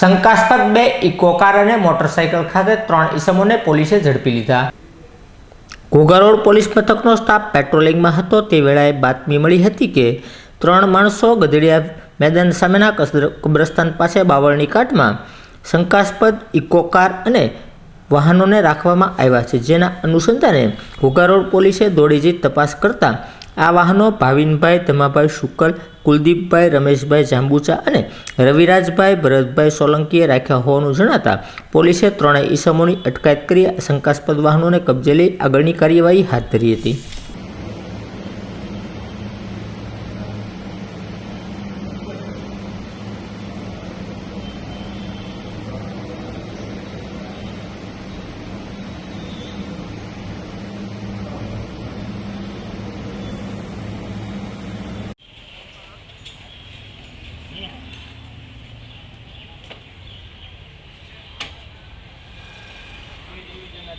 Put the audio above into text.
શંકાસ્પદ બે eco car અને મોટરસાયકલ ખાતે ત્રણ ઈસમોને પોલીસે ઝડપી લીધા. ઘોઘા રોડ પોલીસ મથકનો સ્ટાફ પેટ્રોલિંગમાં હતો. તે વેળાએ બાતમી મળી હતી કે ત્રણ માણસો ગધેડિયા મેદાન સામેના કબ્રસ્તાન પાસે બાવળની કાટમાં શંકાસ્પદ ઇકો કાર અને વાહનોને રાખવામાં આવ્યા છે. જેના અનુસંધાને ઘોઘા રોડ પોલીસે દોડી જઈ તપાસ કરતા આ વાહનો ભાવિનભાઈ ધમાભાઈ શુકલ, કુલદીપભાઈ, રમેશભાઈ જાંબુચા અને રવિરાજભાઈ, ભરતભાઈ સોલંકીએ રાખ્યા હોવાનું જણાતા પોલીસે ત્રણેય ઈસમોની અટકાયત કરી શંકાસ્પદ વાહનોને કબજે લઈ આગળની કાર્યવાહી હાથ ધરી હતી.